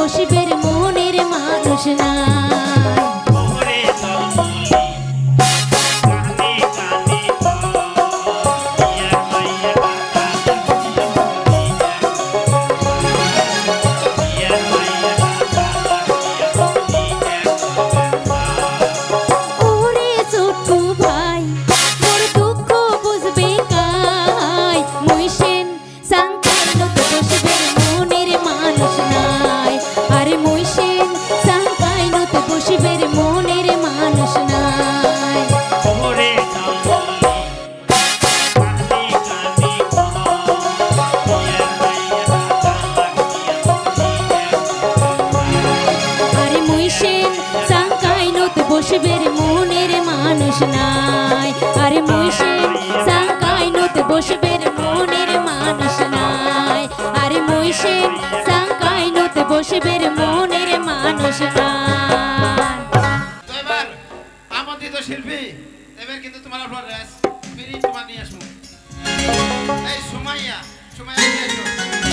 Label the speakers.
Speaker 1: বসিবের মনের মানুষ
Speaker 2: না।
Speaker 1: গরিবের মনের মানুষ নাই। আরে মুশে সাকাই নত বসবের মনের মানুষ নাই। আর মুশে সাকাই নত বসবের মনের মানুষ নাই।
Speaker 3: এবার আমন্ত্রিত শিল্পী, এবার কিন্তু তোমার আপনার রেস
Speaker 2: ফিরি তোমার নিয়ে আসব। এই সুমাইয়া সুমাইয়া নিয়ে আসব